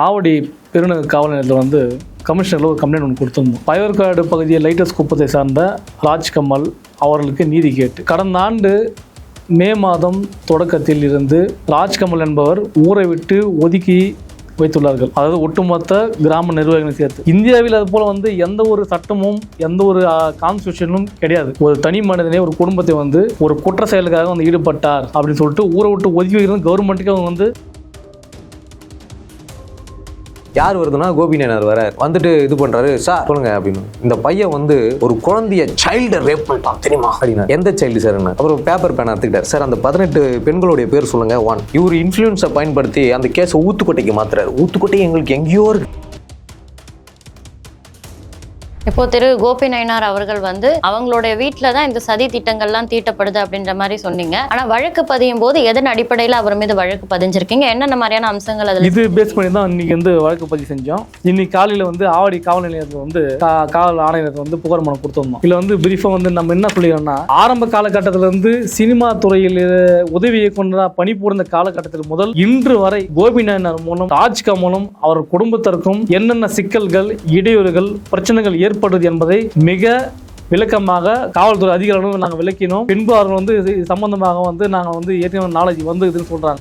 ஆவடி பெருநகர் காவல் நிலையத்தில் வந்து கமிஷனரில் ஒரு கம்ப்ளைண்ட் ஒன்று கொடுத்துருந்தோம். பயர்காடு பகுதியை லைட்டஸ் குப்பத்தை சார்ந்த ராஜ்கமல் அவர்களுக்கு நீதி கேட்டு கடந்த ஆண்டு மே மாதம் தொடக்கத்தில் இருந்து ராஜ்கமல் என்பவர் ஊரை விட்டு ஒதுக்கி வைத்துள்ளார்கள். அதாவது ஒட்டுமொத்த கிராம நிர்வாகிகளை சேர்த்து. இந்தியாவில் அது போல் வந்து எந்த ஒரு சட்டமும் எந்த ஒரு கான்ஸ்டியூஷனும் கிடையாது. ஒரு தனி மனிதனே ஒரு குடும்பத்தை வந்து ஒரு குற்ற செயலுக்காக வந்து ஈடுபட்டார் அப்படின்னு சொல்லிட்டு ஊரை விட்டு ஒதுக்கி வைக்கிறது கவர்மெண்ட்டுக்கு அவங்க வந்து யார் வருதுன்னா கோபிநாயனார் வர வந்துட்டு இது பண்றாரு சார் சொல்லுங்க அப்படின்னு. இந்த பையன் வந்து ஒரு குழந்தைய சைல்டு ரேப் பண்ணிட்டான் தெரியுமா? அப்படின்னா. எந்த சைல்டு சார் அப்புறம் பேப்பர் பேனா எடுத்துக்கிட்டார் சார் அந்த பதினெட்டு பெண்களுடைய பேர் சொல்லுங்க ஒன் இவர் இன்ஃப்ளூயன்ஸை பயன்படுத்தி அந்த கேஸை ஊத்துக்கோட்டைக்கு மாத்துறாரு. ஊத்துக்கோட்டை எங்களுக்கு எங்கேயோ இருக்கு. இப்போ திரு கோபி நயனார் அவர்கள் வந்து அவங்களுடைய வீட்டில் தான் இந்த சதி திட்டங்கள்லாம் தீட்டப்படுது அப்படின்ற மாதிரி சொன்னீங்க. ஆனா வழக்கு பதியும் போது எதன் அடிப்படையில் அவர் மீது வழக்கு பதிஞ்சிருக்கீங்க? என்னென்ன மாதிரியான அம்சங்கள் அதில் இது பேஸ் பண்ணி தான் இன்னைக்கு வந்து வழக்கு பதிவு செஞ்சோம். இன்னைக்கு காலையில் வந்து ஆவடி காவல் நிலையத்தில் வந்து கா- காவல் ஆணையருக்கு வந்து புகார் மனம் கொடுத்துருந்தோம். இதில் வந்து பிரீஃபா வந்து நம்ம என்ன சொல்லிடுறோம்னா ஆரம்ப காலகட்டத்தில் இருந்து சினிமா துறையில் உதவி இயக்குனராக பணிபுரிந்த காலகட்டத்தில் முதல் இன்று வரை கோபி கோபிநாயனர் மூலம் ராஜ்கா மூலம் அவர் குடும்பத்திற்கும் என்னென்ன சிக்கல்கள் இடையூறுகள் பிரச்சனைகள் ஏற்படுது என்பதை மிக விளக்கமாக காவல்துறை அதிகாரிகளும் நாங்கள் விளக்கினோம். பின்பு அவர்கள் வந்து இது சம்பந்தமாக வந்து நாங்கள் வந்து ஏற்கனவே நாலேஜ் வந்து இதுன்னு சொல்கிறாங்க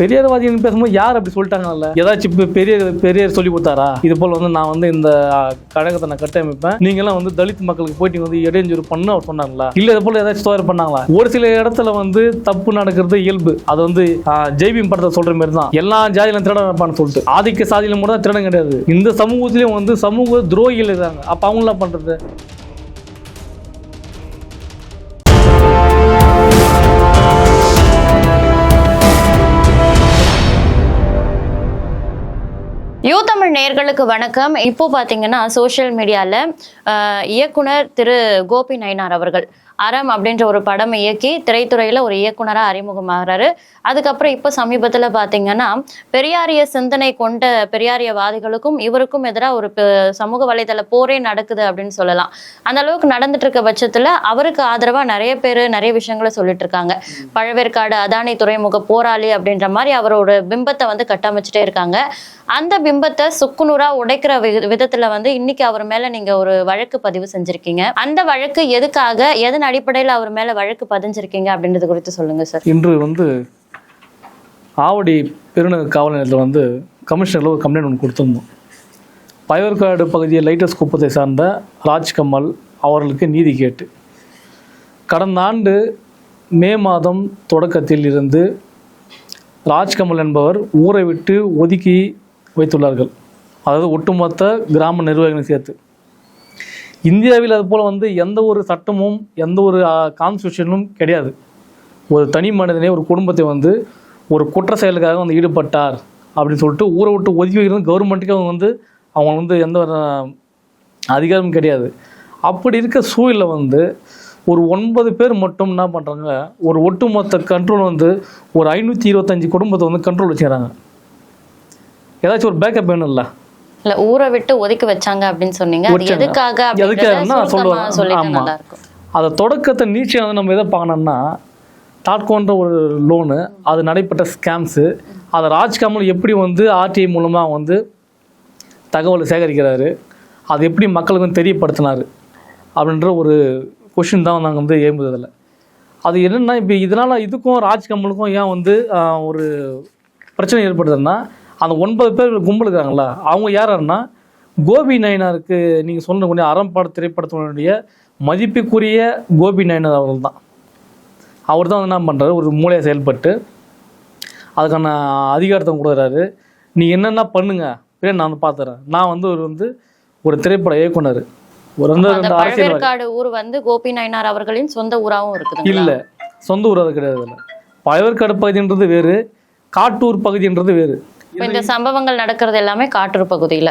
பெரியார்வாதின்னு பேசும்போது யார் அப்படி சொல்லிட்டாங்கல்ல? ஏதாச்சும் இப்போ பெரிய பெரியார் சொல்லி கொடுத்தாரா? இது போல் வந்து நான் வந்து இந்த கழகத்தை நான் கட்டமைப்பேன். நீங்களாம் வந்து தலித் மக்களுக்கு போயிட்டு வந்து இடைஞ்சூறு பண்ணு அவர் சொன்னாங்களா? இல்லை இது போல் ஏதாச்சும் தவறு பண்ணாங்களா? ஒரு சில இடத்துல வந்து தப்பு நடக்கிறது இயல்பு. அது வந்து ஜெய்பிம் ஜெய்பீம் படத்தை சொல்ற மாதிரி தான் எல்லா ஜாதியிலும் திருடன் இருப்பான்னு சொல்லிட்டு. ஆதிக்க சாதியிலும் கூட தான் திருடன் கிடையாது. இந்த சமூகத்திலையும் வந்து சமூக துரோகிகள் இருக்காங்க. அப்போ அவங்களாம் பண்றது? தமிழ் நேர்களுக்கு வணக்கம். இப்போ பார்த்தீங்கன்னா சோஷியல் மீடியாவில் இயக்குனர் திரு கோபி நயினார் அவர்கள். அறம் அப்படின்ற ஒரு படம் இயக்கி திரைத்துறையில் ஒரு இயக்குனராக அறிமுகமாகிறாரு. அதுக்கப்புறம் இப்போ சமீபத்தில் பார்த்தீங்கன்னா பெரியாரிய சிந்தனை கொண்ட பெரியாரியவாதிகளுக்கும் இவருக்கும் எதிராக ஒரு சமூக வலைதள போரே நடக்குது அப்படின்னு சொல்லலாம். அந்த அளவுக்கு நடந்துட்டு இருக்க பட்சத்தில் அவருக்கு ஆதரவாக நிறைய பேர் நிறைய விஷயங்களை சொல்லிட்டு இருக்காங்க. பழவேற்காடு அதானி துறைமுக போராளி அப்படின்ற மாதிரி அவரோட பிம்பத்தை வந்து கட்டமைச்சிட்டே இருக்காங்க. அந்த பிம்பத்தை சுக்குநூறா உடைக்கிற வி- விதத்துல வந்து இன்னைக்கு அவர் மேல நீங்க ஒரு வழக்கு பதிவு செஞ்சிருக்கீங்க. அந்த வழக்கு எதுக்காக எதன் அடிப்படையில் அவர் மேல வழக்கு பதிஞ்சிருக்கீங்க அப்படின்றது குறித்து சொல்லுங்க சார் இன்று வந்து ஆவடி பெருநகர் காவல் நிலையத்தில் வந்து கமிஷனரில் ஒரு கம்ப்ளைண்ட் ஒன்று கொடுத்துருந்தோம். பயவர்காடு பகுதியை லைட்டஸ் குப்பத்தை சார்ந்த ராஜ்கமல் அவர்களுக்கு நீதி கேட்டு. கடந்த ஆண்டு மே மாதம் தொடக்கத்தில் இருந்து ராஜ்கமல் என்பவர் ஊரை விட்டு ஒதுக்கி வைத்துள்ளார்கள். அதாவது ஒட்டுமொத்த கிராம நிர்வாகிகளை சேர்த்து. இந்தியாவில் அது போல் வந்து எந்த ஒரு சட்டமும் எந்த ஒரு கான்ஸ்டியூஷனும் கிடையாது. ஒரு தனி மனிதனே ஒரு குடும்பத்தை வந்து ஒரு குற்ற செயலுக்காக வந்து ஈடுபட்டார் அப்படின்னு சொல்லிட்டு ஊரை விட்டு ஒதுக்கி வைக்கிறது கவர்மெண்ட்டுக்கு அவங்க வந்து அவங்க வந்து எந்த ஒரு அதிகாரமும் கிடையாது. அப்படி இருக்க சூழலில் வந்து ஒரு ஒன்பது பேர் மட்டும் என்ன பண்ணுறாங்க ஒரு ஒட்டுமொத்த கண்ட்ரோல் வந்து ஒரு ஐநூற்றி இருபத்தஞ்சி குடும்பத்தை வந்து கண்ட்ரோல் வச்சுக்கிறாங்க. ஏதாச்சும் ஒரு பேக்கப் வேணும் இல்லை ஊரை விட்டு ஒதுக்கி வச்சாங்க அப்படின்னு சொன்னீங்க. அது. எதுக்காக இருக்கும் அதை தொடக்கத்தை நீச்சல் வந்து நம்ம எதை பார்க்கணும்னா டாட்கோன்ற ஒரு லோனு அது நடைபெற்ற ஸ்கேம்ஸு. அதை ராஜ்கமல் எப்படி வந்து ஆர்டிஐ மூலமாக வந்து தகவலை சேகரிக்கிறாரு அது எப்படி மக்களுக்கு தெரியப்படுத்தினார் அப்படின்ற ஒரு கொஷின் தான் நாங்கள் வந்து ஏம்புதில்லை அது என்னென்னா இப்போ இதனால் இதுக்கும் ராஜ்கமலுக்கும் ஏன் வந்து ஒரு பிரச்சனை ஏற்படுதுன்னா அந்த ஒன்பது பேர் கும்பல் இருக்கிறாங்களா அவங்க யாருன்னா கோபி நயனாருக்கு நீங்கள் சொல்லக்கூடிய அறம்பாடு திரைப்படத்தினுடைய மதிப்புக்குரிய கோபி நயனார் அவர்கள் தான் அவர் தான் என்ன பண்ணுறாரு ஒரு மூளையை செயல்பட்டு அதுக்கான அதிகாரத்தை கொடுக்குறாரு. நீ என்னென்ன பண்ணுங்க பின்னாடி நான் வந்து பார்த்துறேன் நான் வந்து ஒரு வந்து ஒரு திரைப்பட இயக்குனர். ஒரு ரெண்டு பழவேற்காடு ஊர் வந்து கோபி நயினார் அவர்களின் சொந்த ஊராவும் இருக்குது இல்லை சொந்த ஊர் அது கிடையாது. இல்லை பயவர்காடு பகுதின்றது வேறு காட்டூர் பகுதின்றது வேறு. இப்ப இந்த சம்பவங்கள் நடக்கிறது எல்லாமே காட்டூர் பகுதியில.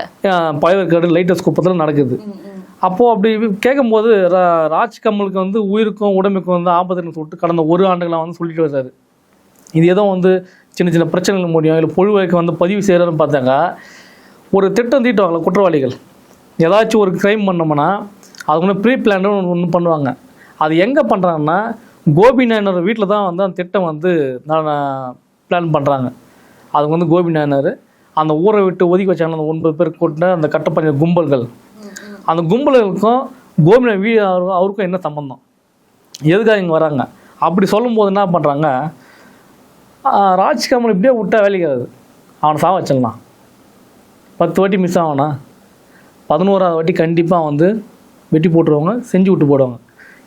பயவர்காடு லைட்டஸ் குப்பத்தில் நடக்குது. அப்போது அப்படி கேட்கும்போது ரா- ராஜ் கமலுக்கு வந்து உயிருக்கும் உடம்புக்கும் வந்து ஆபத்துன்னு சொல்லிட்டு கடந்த ஒரு ஆண்டுகளாக வந்து சொல்லிட்டு வர்றாரு. இது ஏதோ வந்து சின்ன சின்ன பிரச்சனைகள் முடியும் இல்லை பொழுதுக்கு வந்து பதிவு செய்கிறாருன்னு பார்த்தாங்க. ஒரு திட்டம் தீட்டுவாங்கள குற்றவாளிகள். ஏதாச்சும் ஒரு க்ரைம் பண்ணோம்னா அதுக்கு முன்னாடி ப்ரீ பிளான் ஒன்று பண்ணுவாங்க. அது எங்கே பண்ணுறாங்கன்னா கோபி நாயனோட வீட்டில் தான் வந்து அந்த திட்டம் வந்து நான் பிளான் பண்ணுறாங்க அதுக்கு வந்து கோபி நாயனார் அந்த ஊரை விட்டு ஒதுக்கி வச்சாங்க. அந்த ஒன்பது பேர் கூட்டின அந்த கட்டப்பஞ்ச கும்பல்கள். அந்த கும்பல்களுக்கும் கோபிநாத் வீ. அவரு- அவருக்கும் என்ன சம்பந்தம்? எதுக்காக இங்கே வராங்க? அப்படி சொல்லும்போது என்ன பண்ணுறாங்க ராஜ்கமல் இப்படியே விட்டா வேலைக்காது அவனை சாக வச்சிடலாம் பத்து வாட்டி மிஸ் ஆகணா பதினோராவது வாட்டி கண்டிப்பாக வந்து வெட்டி போட்டுருவாங்க செஞ்சு விட்டு போடுவாங்க.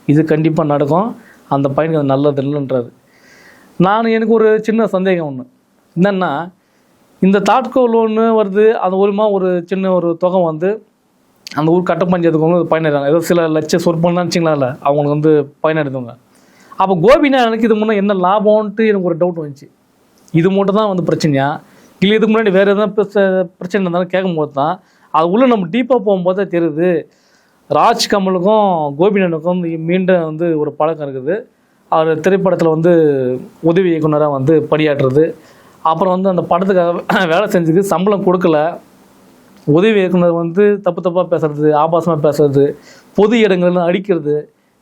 இது கண்டிப்பாக நடக்கும். அந்த பையனுக்கு அது நல்லது இல்லைன்றாரு. நான் எனக்கு ஒரு சின்ன சந்தேகம் ஒன்று என்னென்னா இந்த தாட்கோ லோன்னு வருது அது மூலமாக ஒரு சின்ன ஒரு தொகை வந்து அந்த ஊர் கட்ட பஞ்சாயத்துக்கு வந்து பயனடைறாங்க. ஏதோ சில லட்ச சொற்பம்லாம் வச்சிங்களா அவங்களுக்கு வந்து பயனடைந்தவங்க அப்போ கோபினா எனக்கு இது முன்னே என்ன லாபம்ன்ட்டு எனக்கு ஒரு டவுட் வந்துச்சு. இது மட்டும் தான் வந்து பிரச்சனையா? இல்லை இதுக்கு முன்னாடி வேறு எதாவது பிரச்சனை இருந்தாலும் கேட்கும்போது தான் அது உள்ளே நம்ம டீப்பாக போகும்போது தான் தெரியுது. ராஜ் கமலுக்கும் கோபிநானுக்கும் வந்து மீண்டும் வந்து ஒரு பழக்கம் இருக்குது. அவர் திரைப்படத்தில் வந்து உதவி இயக்குனராக வந்து பணியாற்றுறது. அப்புறம் வந்து அந்த படத்துக்காக வேலை செஞ்சதுக்கு சம்பளம் கொடுக்கல. உதவி இயக்குனர் வந்து தப்பு தப்பாக பேசுறது ஆபாசமாக பேசுறது பொது இடங்கள்ல அடிக்கிறது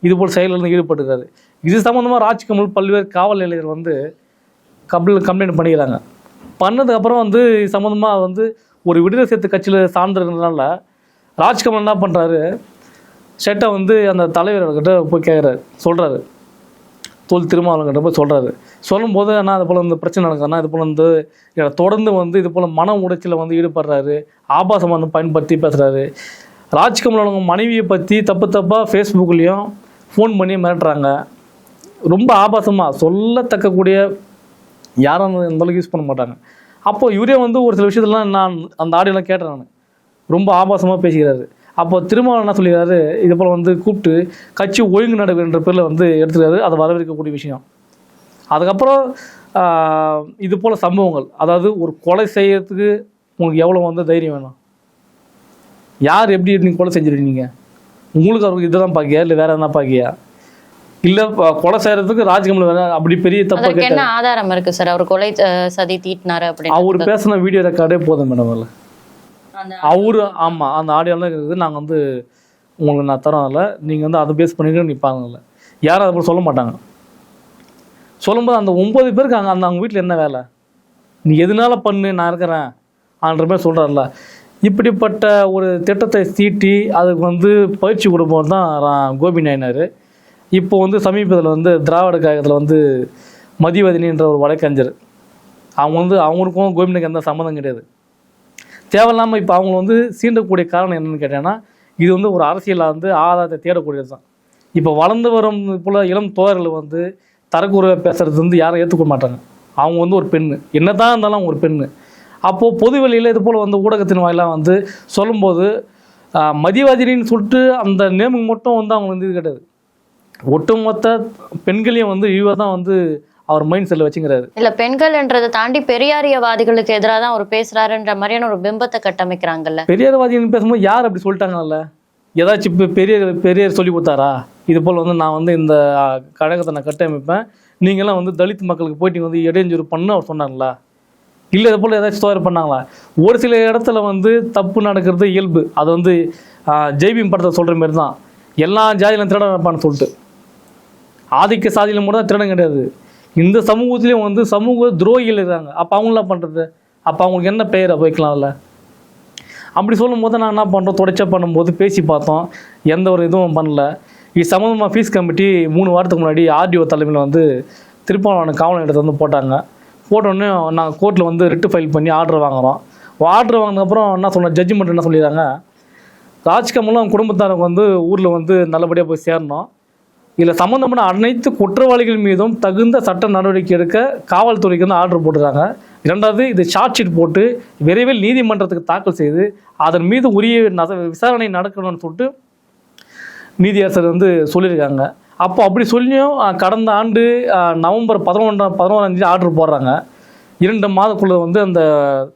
இது போல் செயல்களில் ஈடுபட்டுருக்காரு இது சம்மந்தமாக ராஜ்கமல் பல்வேறு காவல் நிலையர் வந்து கம்ப்ளைண்ட் கம்ப்ளைண்ட் பண்ணிக்கிறாங்க. பண்ணதுக்கப்புறம் வந்து இது சம்மந்தமாக வந்து ஒரு விடுதலை சேர்த்து கட்சியில் சார்ந்திருக்கிறதுனால ராஜ்கமல் என்ன பண்ணுறாரு ஷெட்டை வந்து அந்த தலைவர்கிட்ட போய் கேட்குறாரு சொல்கிறாரு தோல் திருமாவளவன்கிட்ட போய் சொல்கிறாரு சொல்லும்போது ஆனால் அது போல் இந்த பிரச்சனை நடக்குதுன்னா இது போல் வந்து தொடர்ந்து வந்து இது போல் மன உடைச்சலில் வந்து ஈடுபடுறாரு. ஆபாசம் வந்து பயன்படுத்தி பேசுகிறாரு ராஜ்கமல் அவங்க மனைவியை பற்றி தப்பு தப்பாக ஃபேஸ்புக்லேயும் ஃபோன் பண்ணி மிரட்டுறாங்க. ரொம்ப ஆபாசமாக சொல்லத்தக்கக்கூடிய யாரும் அந்த அளவுக்கு யூஸ் பண்ண மாட்டாங்க. அப்போ இவரே வந்து ஒரு சில விஷயத்துலலாம் நான் அந்த ஆடியோலாம் கேட்டேன் நான். ரொம்ப ஆபாசமாக பேசிக்கிறாரு. அப்போ திருமாவளவன் என்ன சொல்லிடுறாரு இது போல் வந்து கூப்பிட்டு கட்சி ஒழுங்கு நடக்குன்ற பேரில் வந்து எடுத்துக்கிறாரு. அதை வரவேற்கக்கூடிய விஷயம். அதுக்கப்புறம் இது போல் சம்பவங்கள். அதாவது ஒரு கொலை செய்யறதுக்கு உங்களுக்கு எவ்வளோ வந்து தைரியம் வேணும்? யார் எப்படி நீங்கள் கொலை செஞ்சிருக்கீங்க? உங்களுக்கு அவருக்கு இதுதான் பாக்கியா? இல்லை வேற என்ன பாக்கியா? இல்லை கொலை செய்யறதுக்கு ராஜ்கமல் வேற அப்படி பெரிய தப்பா என்ன ஆதாரம் இருக்கு சார்? அவர் கொலை சதி தீட்டினாரு அவர் அப்படின்னு பேசின வீடியோ ரெக்கார்டே போதும் மேடம் அதில். அந்த அவரு ஆமாம் அந்த ஆடியோலாம் இருக்குது. நாங்கள் வந்து உங்களுக்கு நான் தரோம் அதில். நீங்கள் வந்து அதை பேஸ் பண்ணிட்டு நிற்பாங்கல்ல யாரும் அதை சொல்ல மாட்டாங்க. சொல்லும்போது அந்த ஒம்பது பேருக்கு அங்கே அந்த அவங்க வீட்டில் என்ன வேலை? நீ எதனால பண்ணு? நான் இருக்கிறேன். ஆன்ற மாதிரி சொல்கிறார்ல இப்படிப்பட்ட ஒரு திட்டத்தை தீட்டி அதுக்கு வந்து பயிற்சி கொடுப்பவர் தான் கோபி நாயனார். இப்போ வந்து சமீபத்தில் வந்து திராவிட கழகத்தில் வந்து மதிவதனின்ற ஒரு வழக்கறிஞர். அவங்க வந்து அவங்களுக்கும் கோபிநாய்க்கு எந்த சம்மந்தம் கிடையாது. தேவையில்லாமல் இப்போ அவங்க வந்து சீண்டக்கூடிய காரணம் என்னன்னு கேட்டேன்னா இது வந்து ஒரு அரசியலில் வந்து ஆதாரத்தை தேடக்கூடியது தான் இப்போ வளர்ந்து வரும் போல இளம் தோழர்கள் வந்து தரக்குறைவாக பேசுறது வந்து யாரும் ஏற்றுக்க மாட்டாங்க. அவங்க வந்து ஒரு பெண்ணு. என்னதான் இருந்தாலும் அவங்க ஒரு பெண்ணு. அப்போது பொது வெளியில் இது போல் வந்து ஊடகத்தின் வாயிலாக வந்து சொல்லும்போது மதிவாதினின்னு சொல்லிட்டு அந்த நேமுக்கு மட்டும் வந்து அவங்க வந்து இது கிடையாது. ஒட்டுமொத்த பெண்களையும் வந்து இவ தான் வந்து அவர் மைண்ட் செல்ல வச்சுங்கிறாரு. இல்ல பெண்கள்ன்றதை தாண்டி பெரியாரியவாதிகளுக்கு எதிராக தான் அவர் பேசுறாருன்ற மாதிரியான ஒரு பிம்பத்தை கட்டமைக்கிறாங்கல்ல. பெரியார்வாதின்னு பேசும்போது யார் அப்படி சொல்லிட்டாங்கல்ல? ஏதாச்சும் இப்போ பெரிய பெரியார் சொல்லி கொடுத்தாரா? இது போல் வந்து நான் வந்து இந்த கழகத்தை நான் கட்டமைப்பேன். நீங்களாம் வந்து தலித் மக்களுக்கு போயிட்டு வந்து இடைஞ்சூறு பண்ணு அவர் சொன்னாங்களா இல்லை இது போல் ஏதாச்சும் தோறு பண்ணாங்களா? ஒரு சில இடத்துல வந்து தப்பு நடக்கிறது இயல்பு. அது வந்து ஜெய்பீம் படத்தை சொல்கிற மாதிரி தான் எல்லா ஜாதியிலும் திருடன் இருப்பான்னு சொல்லிட்டு. ஆதிக்க சாதியில மட்டும் தான் திருடன் கிடையாது. இந்த சமூகத்துலேயும் வந்து சமூக துரோகிகள் இருக்காங்க. அப்போ அவங்களாம் பண்ணுறது அப்போ அவங்களுக்கு என்ன பெயரை வைக்கலாம்ல? அப்படி சொல்லும்போது நான் என்ன பண்ணுறோம் தொடர்ச்சியாக பண்ணும்போது பேசி பார்த்தோம். எந்த ஒரு இதுவும் பண்ணல. இது சம்மந்தமாக ஃபீஸ் கமிட்டி மூணு வாரத்துக்கு முன்னாடி ஆர்டிஓ தலைமையில் வந்து திருப்பாவளவன் காவல் நிலையத்தை வந்து போட்டாங்க. போட்டோடனே நாங்கள் கோர்ட்டில் வந்து ரிட்டு ஃபைல் பண்ணி ஆர்டர் வாங்குறோம். ஆர்டர் வாங்கினதுக்கப்புறம் என்ன சொன்ன ஜட்ஜ்மெண்ட் என்ன சொல்லிடுறாங்க? ராஜ்கமலும் குடும்பத்தாருக்கு வந்து ஊரில் வந்து நல்லபடியாக போய் சேரணும். இதில் சம்மந்தப்பட்ட அனைத்து குற்றவாளிகள் மீதும் தகுந்த சட்ட நடவடிக்கை எடுக்க காவல்துறைக்கு வந்து ஆர்டர் போட்டுறாங்க இரண்டாவது இது சார்ஜ் ஷீட் போட்டு விரைவில் நீதிமன்றத்துக்கு தாக்கல் செய்து அதன் மீது உரிய விசாரணை நடக்கணும்னு சொல்லிட்டு நீதியரசர் வந்து சொல்லியிருக்காங்க. அப்போ அப்படி சொல்லியும் கடந்த ஆண்டு நவம்பர் பதினொன்றாம் பதினோராம் தேதி ஆர்டர் போடுறாங்க. இரண்டு மாதக்குள்ளே வந்து அந்த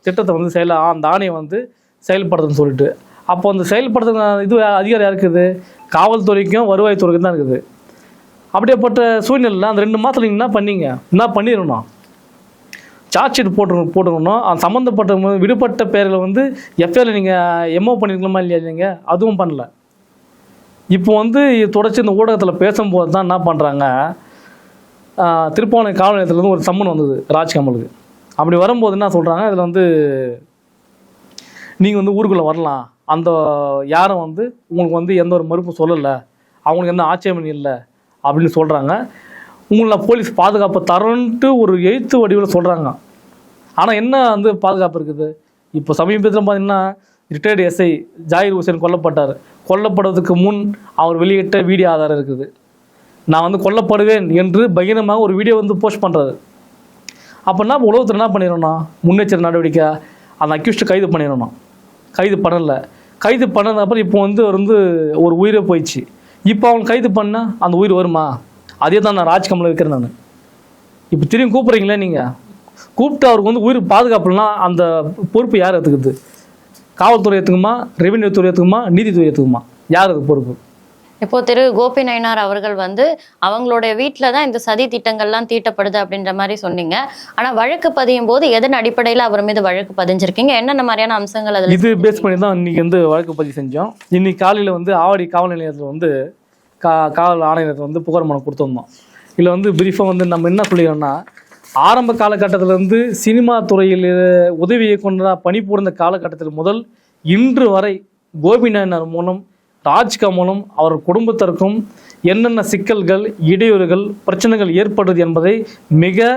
திட்டத்தை வந்து செயல அந்த ஆணையை வந்து செயல்படுத்துன்னு சொல்லிட்டு. அப்போ அந்த செயல்படுத்துற இது அதிகாரம் யாருக்கு இருக்குது? காவல்துறைக்கும் வருவாய்த்துறைக்கும் தான் இருக்குது. அப்படியேப்பட்ட சூழ்நிலையில் அந்த ரெண்டு மாதத்துல நீங்கள் என்ன பண்ணீங்க? என்ன பண்ணிடணும் சார்ஜ் ஷீட் போட்டு போட்டுக்கணும் அது சம்மந்தப்பட்ட விடுபட்ட பேரில் வந்து எஃப்ஐஆர் நீங்கள் எம்ஓ பண்ணியிருக்கலாமா இல்லையா நீங்கள் அதுவும் பண்ணல. இப்போ வந்து தொடர்ச்சி இந்த ஊடகத்தில் பேசும்போது தான் என்ன பண்ணுறாங்க திருப்பாவளை காவல் நிலையத்துலேருந்து ஒரு சம்மன் வந்தது ராஜ்கமலுக்கு. அப்படி வரும்போது என்ன சொல்கிறாங்க இதில் வந்து நீங்கள் வந்து ஊருக்குள்ளே வரலாம். அந்த யாரும் வந்து உங்களுக்கு வந்து எந்த ஒரு மறுப்பும் சொல்லலை. அவங்களுக்கு எந்த ஆட்சேபணி இல்லை. அப்படின்னு சொல்கிறாங்க உங்களை போலீஸ் பாதுகாப்பு தரன்ட்டு ஒரு எழுத்து வடிவில் சொல்கிறாங்க ஆனால் என்ன வந்து பாதுகாப்பு இருக்குது? இப்போ சமீபத்தில் பார்த்தீங்கன்னா ரிட்டையர்டு எஸ்ஐ ஜாகிர் ஹுசேன் கொல்லப்பட்டார். கொல்லப்படுவதற்கு முன் அவர் வெளியிட்ட வீடியோ ஆதாரம் இருக்குது. நான் வந்து கொல்லப்படுவேன் என்று பகிரமாக ஒரு வீடியோ வந்து போஸ்ட் பண்ணுறாரு அப்படின்னா உலகத்தில் என்ன பண்ணிடணும் முன்னெச்சரிக்கை நடவடிக்கை அந்த அக்யூஸ்ட் கைது பண்ணிடணும் கைது பண்ணலை. கைது பண்ணது அப்புறம் இப்போ வந்து அவர் வந்து ஒரு உயிரே போயிடுச்சு. இப்போ அவங்க கைது பண்ணால் அந்த உயிர் வருமா? அதே தான் நான் ராஜ்கமலில் வைக்கிறேன் நான். இப்போ திரும்பி கூப்பிட்றீங்களே நீங்கள் கூப்பிட்டு அவருக்கு வந்து உயிர் பாதுகாப்புனா அந்த பொறுப்பு யார் எடுத்துக்குது? காவல்துறை எடுத்துக்குமா? ரெவென்யூ துறை எடுத்துக்குமா? நீதித்துறை எடுத்துக்குமா? யார் அது பொறுப்பு? இப்போ திரு கோபி நயினார் அவர்கள் வந்து அவங்களுடைய வீட்டில் தான் இந்த சதி திட்டங்கள்லாம் தீட்டப்படுது அப்படின்ற மாதிரி சொன்னீங்க. ஆனா வழக்கு பதியும் போது எதன் அடிப்படையில் அவர் மீது வழக்கு பதிஞ்சிருக்கீங்க? என்னென்ன மாதிரியான அம்சங்கள் அதில் இது பேஸ் பண்ணி தான் இன்றைக்கி வந்து வழக்கு பதிவு செஞ்சோம். இன்னைக்கு காலையில் வந்து ஆவடி காவல் நிலையத்தில் வந்து கா காவல் ஆணையத்தை வந்து புகார் மனு கொடுத்துருந்தோம். இதில் வந்து பிரீஃபாக வந்து நம்ம என்ன சொல்லிடுறோம்னா ஆரம்ப காலகட்டத்திலேருந்து சினிமா துறையில் உதவி இயக்குனராக பணிபுரிந்த காலகட்டத்தில் முதல் இன்று வரை கோபிநாயனர் மூலம் ராஜ்கா மூலம் அவர் குடும்பத்திற்கும் என்னென்ன சிக்கல்கள் இடையூறுகள் பிரச்சனைகள் ஏற்படுது என்பதை மிக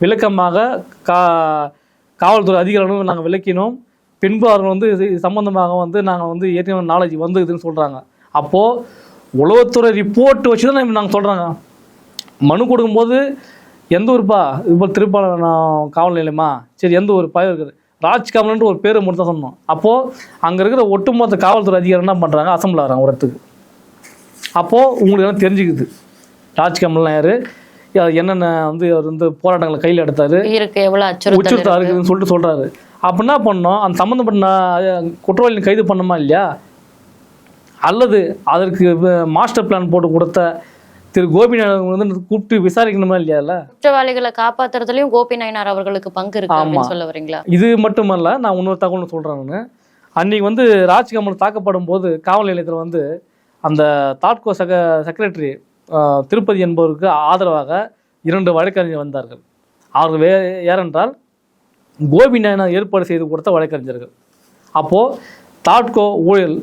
விளக்கமாக கா காவல்துறை அதிகாரிகளும் நாங்கள் விளக்கினோம். பின்பு அவர்கள் வந்து இது சம்பந்தமாக வந்து நாங்கள் வந்து ஏற்கனவே நாலேஜ் வந்துதுன்னு சொல்கிறாங்க அப்போது உளவுத்துறை ரிப்போர்ட் வச்சு தான் நாங்கள் சொல்கிறாங்க மனு கொடுக்கும்போது எந்த ஊருப்பா? இது போல் திருப்பாளர் நான் காவல் நிலையமா? சரி எந்த ஊர்? பயம் இருக்குது ராஜ்கமல்ன்ற ஒரு பேரை மட்டும் தான் சொன்னோம் அப்போது அங்கே இருக்கிற ஒட்டுமொத்த காவல்துறை அதிகாரி என்ன பண்ணுறாங்க அசம்பிள் ஆகிறாங்க ஒரு இடத்துக்கு. அப்போது உங்களுக்கு எல்லாம் தெரிஞ்சுக்குது. ராஜ்கமல்லாம் யார்? என்னென்ன வந்து அவர் வந்து போராட்டங்களை கையில் எடுத்தார்? உச்சுறுத்தா இருக்குதுன்னு சொல்லிட்டு சொல்றாரு. அப்ப என்ன பண்ணோம் அந்த சம்மந்தப்பட்ட அஹ், குற்றவாளி கைது பண்ணோமா இல்லையா? அல்லது அதற்கு மாஸ்டர் பிளான் போட்டு கொடுத்த திரு கோபிநாதன் வந்து கூப்பிட்டு விசாரிக்கணுமா இல்லையா இல்ல? குற்றவாளிகளை காப்பாத்துறதுலயும் கோபி நயினார் அவர்களுக்கு பங்கு இருக்கு. சொல்ல வரீங்களா? இது மட்டுமல்ல நான் இன்னொரு தகவல் சொல்றேன் நான். அன்னைக்கு வந்து ராஜ்கமல் தாக்கப்படும் போது காவல் நிலையத்தில் வந்து அந்த தாட்கோ செக செக்ரட்டரி திருப்பதி என்பவருக்கு ஆதரவாக இரண்டு வழக்கறிஞர் வந்தார்கள். அவர்கள் வே ஏனென்றால் கோபி நாயனார் ஏற்பாடு செய்து கொடுத்த வழக்கறிஞர்கள். அப்போது தாட்கோ ஊழல்.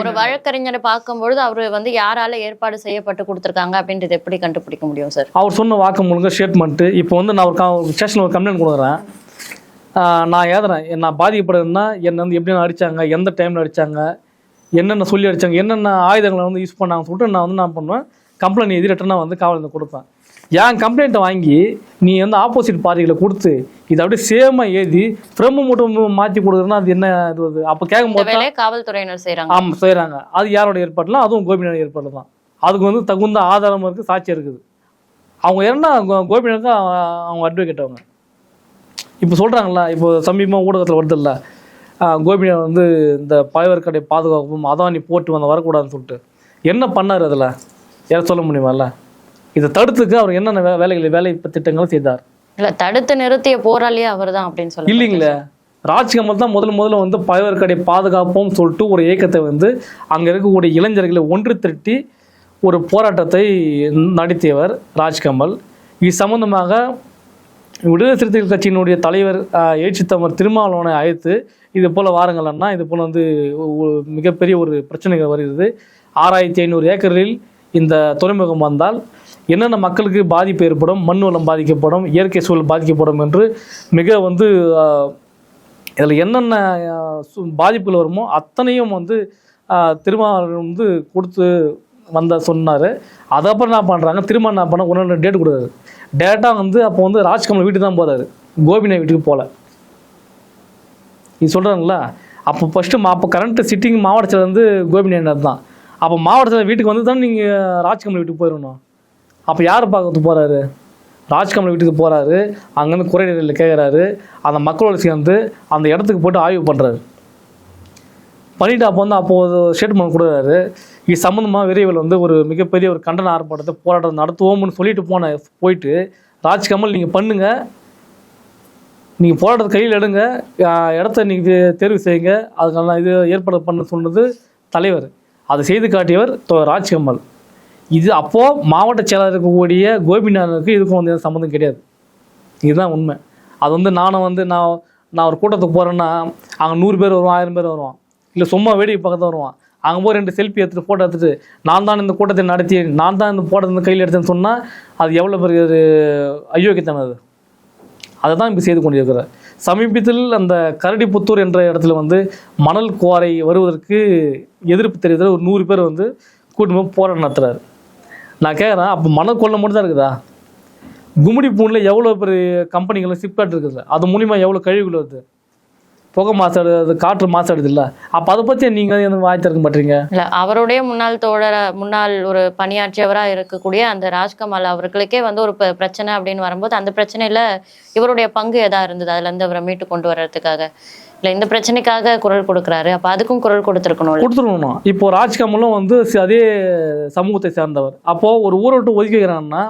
ஒரு வழக்கறிஞரை பார்க்கும்பொழுது அவர் வந்து யாரால ஏற்பாடு செய்யப்பட்டு கொடுத்துருக்காங்க அப்படின்றது எப்படி கண்டுபிடிக்க முடியும் சார்? அவர் சொன்ன வாக்குமூலங்க ஸ்டேட்மெண்ட்டு இப்போ வந்து நான் ஒரு ஸ்டேஷனில் ஒரு கம்ப்ளைண்ட் கொடுக்குறேன். நான் ஏதுறேன். நான் பாதிக்கப்படுறேன்னா என்னை வந்து எப்படி அடித்தாங்க எந்த டைமில் அடித்தாங்க என்னென்ன சொல்லி அடித்தாங்க என்னென்ன ஆயுதங்களை வந்து யூஸ் பண்ணாங்கன்னு சொல்லிட்டு நான் வந்து என்ன பண்ணுவேன். கம்ப்ளைண்ட் எதிர் ரிட்டனாக வந்து காவல் நிலையத்துல கொடுப்பேன். என் கம்ப்ளைண்ட்டை வாங்கி நீ வந்து ஆப்போசிட் பார்ட்டிகளை கொடுத்து இதை அப்படியே சேமாக எழுதி ஃப்ரெம்மு மட்டும் மாற்றி கொடுக்குறதுன்னா அது என்ன இது அப்போ இந்த கேட்கும்போது வேலையை காவல்துறையினர் செய்றாங்க. ஆமாம் செய்கிறாங்க அது யாரோட ஏற்பாடுலாம் அதுவும் கோபிநாத் ஏற்பாடு தான் அதுக்கு வந்து தகுந்த ஆதாரம் இருக்குது சாட்சி இருக்குது. அவங்க என்ன கோபிநாத் தான் அவங்க அட்வொகேட் அவங்க. இப்போ சொல்கிறாங்களா இப்போ சமீபமாக ஊடகத்தில் வருதில்ல கோபிநாத் வந்து இந்த பயவர் கடை பாதுகாப்பும் அதான் நீ போட்டு வந்த வரக்கூடாதுன்னு சொல்லிட்டு. என்ன பண்ணார் அதில்? யார சொல்ல முடியுமால்ல? இதை தடுத்துக்கு அவர் என்னென்ன வேலைகளை வேலை திட்டங்களும் செய்தார். இல்ல தடுத்து நிறுத்திய போராளியே அவர்தான் அப்படின்னு சொல்லி இல்லைங்களே? ராஜ்கமல் தான் முதல்ல முதல்ல வந்து பயவர் கடை பாதுகாப்போம் சொல்லிட்டு ஒரு இயக்கத்தை வந்து அங்கே இருக்கக்கூடிய இளைஞர்களை ஒன்று திரட்டி ஒரு போராட்டத்தை நடத்தியவர் ராஜ்கமல். இது சம்பந்தமாக விடுதலை சிறுத்தைகள் கட்சியினுடைய தலைவர் ஆஹ், எழுச்சித்தமிழர் திருமாவளவனை அழைத்து இது போல் வாருங்கள் அண்ணா இது போல் வந்து மிகப்பெரிய ஒரு பிரச்சனைகள் வருகிறது. ஆறாயிரத்தி ஐநூறு ஏக்கரில் இந்த துறைமுகம் வந்தால் என்னென்ன மக்களுக்கு பாதிப்பு ஏற்படும் மண் வளம் பாதிக்கப்படும் இயற்கை சூழல் பாதிக்கப்படும் என்று மிக வந்து இதில் என்னென்ன பாதிப்புகள் வருமோ அத்தனையும் வந்து ஆஹ், திருமாவளவன் வந்து கொடுத்து வந்த சொன்னார். அதை அப்புறம் என்ன பண்ணுறாங்க திரும்ப என்ன பண்ண ஒன்று டேட் கொடுக்குறாரு டேட்டாக வந்து அப்போ வந்து ராஜ்கமல் வீட்டுக்கு தான் போகிறாரு கோபிநாய் வீட்டுக்கு போகல இது சொல்கிறாங்களா அப்போ ஃபஸ்ட்டு மா அப்போ கரண்ட்டு சிட்டிங் மாவட்டத்தில் வந்து கோபிநாயனர் தான். அப்போ மாவட்ட வீட்டுக்கு வந்து தான் நீங்கள் ராஜ்கமல் வீட்டுக்கு போயிடணும் அப்போ யார் பார்க்கறதுக்கு போகிறாரு ராஜ்கமல் வீட்டுக்கு போகிறாரு அங்கேருந்து குறைநீரில் கேட்குறாரு அந்த மக்களோட சேர்ந்து அந்த இடத்துக்கு போயிட்டு ஆய்வு பண்ணுறாரு பண்ணிட்டு அப்போ வந்து அப்போது ஸ்டேட்மெண்ட் கொடுக்குறாரு. இது சம்மந்தமாக விரைவில் வந்து ஒரு மிகப்பெரிய ஒரு கண்டன ஆர்ப்பாட்டத்தை போராட்டம் நடத்துவோம்னு சொல்லிட்டு போன போயிட்டு ராஜ்கமல் நீங்கள் பண்ணுங்கள் நீங்கள் போராட்டத்தை கையில் எடுங்க. இடத்த நீங்கள் தேர்வு செய்யுங்க. அதுக்கான இது ஏற்பாடு பண்ண சொன்னது தலைவர். அதை செய்து காட்டியவர் தொ- ராஜ்கமல். இது அப்போது மாவட்ட செயலாளர் இருக்கக்கூடிய கோபிநாதனுக்கு இதுக்கும் வந்து எந்த சம்மந்தம் கிடையாது. இதுதான் உண்மை. அது வந்து நானும் வந்து நான் நான் ஒரு கூட்டத்துக்கு போகிறேன்னா அங்கே நூறு பேர் வருவான் ஆயிரம் பேர் வருவான். இல்லை சும்மா வேடிக்கை பக்கத்தில் வருவான். அங்கே போய் ரெண்டு செல்ஃபி எடுத்துட்டு ஃபோட்டோ எடுத்துட்டு நான் தான் இந்த கூட்டத்தை நடத்தி நான் தான் இந்த ஃபோட்டோ இந்த கையில் எடுத்தேன்னு சொன்னால் அது எவ்வளோ பெரிய ஒரு அயோக்கியத்தனம் அது. அதை தான் இப்போ செய்து கொண்டிருக்கிறார். சமீபத்தில் அந்த கரடிப்புத்தூர் என்ற இடத்துல வந்து மணல் குவாரை வருவதற்கு எதிர்ப்பு தெரிவித்த ஒரு நூறு பேர் வந்து கூட்டமாக போய் போராட்டம் நடத்துகிறார் நான் கேட்குறேன் அப்போ மணல் கொள்ள மட்டும் தான் இருக்குதா? கும்மிடி பூனில் எவ்வளோ பெரிய கம்பெனிகள் சிப்காட் இருக்குது? அது மூலிமா எவ்வளோ கழிவுகள் வருது? புகை அது காற்று மாசாடுது இல்லை அப்போ அதை பற்றி நீங்கள் எனக்கு வாய் திறக்க மாட்டீங்க? இல்ல அவருடைய முன்னாள் தோழர முன்னாள் ஒரு பணியாற்றியவரா இருக்கக்கூடிய அந்த ராஜ்கமல் அவர்களுக்கே வந்து ஒரு பிரச்சனை அப்படின்னு வரும்போது அந்த பிரச்சனையில இவருடைய பங்கு எதா இருந்தது? அதுல இருந்து அவரை மீட்டு கொண்டு வர்றதுக்காக. இல்ல இந்த பிரச்சனைக்காக குரல் கொடுக்குறாரு. அப்ப அதுக்கும் குரல் கொடுத்துருக்கணும்ல? கொடுத்துருக்கணும் இப்போ ராஜ்கமலும் வந்து அதே சமூகத்தை சேர்ந்தவர். அப்போது ஒரு ஊரை விட்டு ஒதுக்கி வைக்கிறான்னா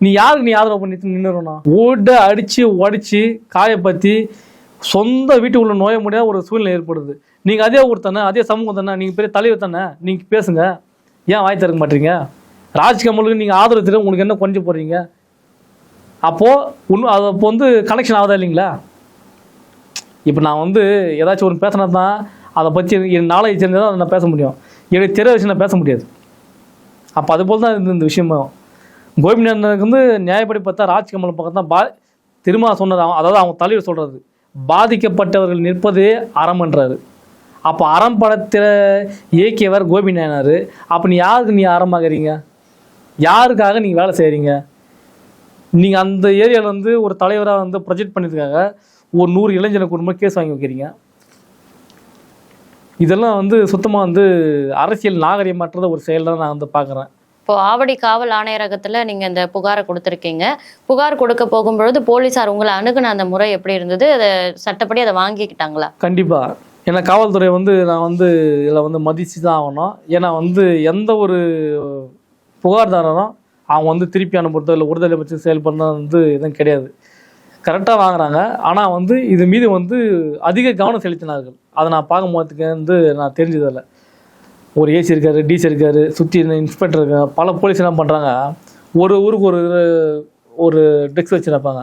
நீ யாருக்கு நீ ஆதரவு பண்ணி நின்றுடணும் ஓட அடித்து உடச்சி காயப்பற்றி சொந்த வீட்டுக்குள்ள நோய முடியாத ஒரு சூழ்நிலை ஏற்படுது. நீங்கள் அதே ஊர் தானே அதே சமூகம் தானே நீங்கள் பெரிய தலைவர் தானே நீங்கள் பேசுங்க. ஏன் வாய் திறக்க மாட்டீங்க? ராஜ்கமலுக்கு நீங்கள் ஆதரவு தெரியும் உங்களுக்கு என்ன கொஞ்சம் போடுறீங்க அப்போது உன் அது அப்போ வந்து கனெக்ஷன் ஆகுதா இல்லைங்களா? இப்போ நான் வந்து ஏதாச்சும் ஒன்று பேசினா தான் அதை பற்றி என் நாளைக்கு தெரிஞ்சு தான் நான் பேச முடியும். என்னுடைய தெரிய வச்சு நான் பேச முடியாது. அப்போ அது போல் தான் இந்த இந்த விஷயமும் கோபிநாதனுக்கு வந்து நியாயப்படி பார்த்தா ராஜ்கமல் பக்கம் தான் பா திரும்ப சொன்னது அவன் அதாவது அவங்க தலைவர் சொல்கிறது பாதிக்கப்பட்டவர்கள் நிற்பதே அறம்ன்றாரு அப்போ அறம் படத்தில் இயக்கியவர் கோபி நாயனார் அப்போ நீ யாருக்கு நீ அறமாகறீங்க? யாருக்காக நீங்கள் வேலை செய்கிறீங்க நீங்கள் அந்த ஏரியாவில் வந்து ஒரு தலைவராக வந்து ப்ரொஜெக்ட் பண்ணியிருக்காங்க ஒரு நூறு இளைஞனை குடும்பம் கேஸ் வாங்கி வைக்கிறீங்க. இதெல்லாம் வந்து சுத்தமாக வந்து அரசியல் நாகரிகமாற்றத ஒரு செயல் தான் நான் வந்து பார்க்குறேன். இப்போ ஆவடி காவல் ஆணையரகத்துல நீங்க இந்த புகாரை கொடுத்துருக்கீங்க. புகார் கொடுக்க போகும்பொழுது போலீசார் உங்களை அணுகுன அந்த முறை எப்படி இருந்தது? அதை சட்டப்படி அதை வாங்கிக்கிட்டாங்களா? கண்டிப்பாக ஏன்னா காவல்துறை வந்து நான் வந்து இதில் வந்து மதித்து தான் ஆகணும். ஏன்னா வந்து எந்த ஒரு புகார்தாரரும் அவங்க வந்து திருப்பி அனுப்புறதோ இல்லை உறுதலை பற்றி செயல்படுறது வந்து எதுவும் கிடையாது. கரெக்டாக வாங்குறாங்க. ஆனால் வந்து இது மீது வந்து அதிக கவனம் செலுத்தினார்கள். அதை நான் பார்க்கும்போதுக்கு வந்து நான் தெரிஞ்சதில்லை ஒரு ஏசி இருக்காரு டிசி இருக்காரு சுற்றி இன்ஸ்பெக்டர் இருக்காங்க பல போலீஸ் என்ன பண்ணுறாங்க ஒரு ஊருக்கு ஒரு ஒரு டெஸ்க் வச்சுருப்பாங்க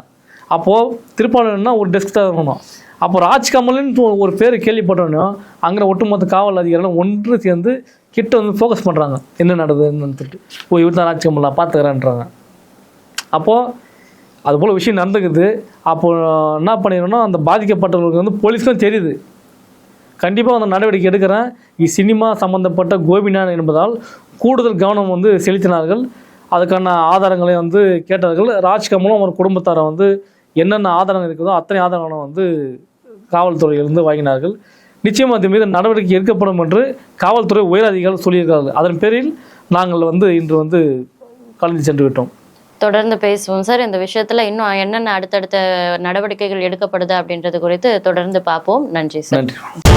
அப்போது திருப்பாளர்னா ஒரு டெஸ்க் தான் இருக்கணும். அப்போ ராஜ்கமல்னு ஒரு பேர் கேள்விப்பட்டோன்னே அங்கே ஒட்டுமொத்த காவல் அதிகாரிகள் ஒன்று சேர்ந்து கிட்ட வந்து ஃபோக்கஸ் பண்ணுறாங்க என்ன நடக்குதுன்னு சொல்லிட்டு. ஓ இவர் தான் ராஜ்கமலா பார்த்துக்கிறேன்றாங்க அப்போது அது போல் விஷயம் நடந்துக்குது. அப்போ என்ன பண்ணிடணும்னா அந்த பாதிக்கப்பட்டவர்களுக்கு வந்து போலீஸ்க்கும் தெரியுது. கண்டிப்பாக அந்த நடவடிக்கை எடுக்கிறேன். சினிமா சம்பந்தப்பட்ட கோபிநாத் என்பதால் கூடுதல் கவனம் வந்து செலுத்தினார்கள். அதுக்கான ஆதாரங்களை வந்து கேட்டார்கள். ராஜ்கமலும் அவர் குடும்பத்தாரை வந்து என்னென்ன ஆதாரம் இருக்குதோ அத்தனை ஆதாரங்களும் வந்து காவல்துறையிலிருந்து வாங்கினார்கள். நிச்சயம் அது மீது நடவடிக்கை எடுக்கப்படும் என்று காவல்துறை உயர் அதிகாரிகள் சொல்லியிருக்கிறார்கள். அதன் பேரில் நாங்கள் வந்து இன்று வந்து கலந்து சென்று விட்டோம் தொடர்ந்து பேசுவோம் சார். இந்த விஷயத்துல இன்னும் என்னென்ன அடுத்தடுத்த நடவடிக்கைகள் எடுக்கப்படுது அப்படின்றது குறித்து தொடர்ந்து பார்ப்போம். நன்றி சார். நன்றி.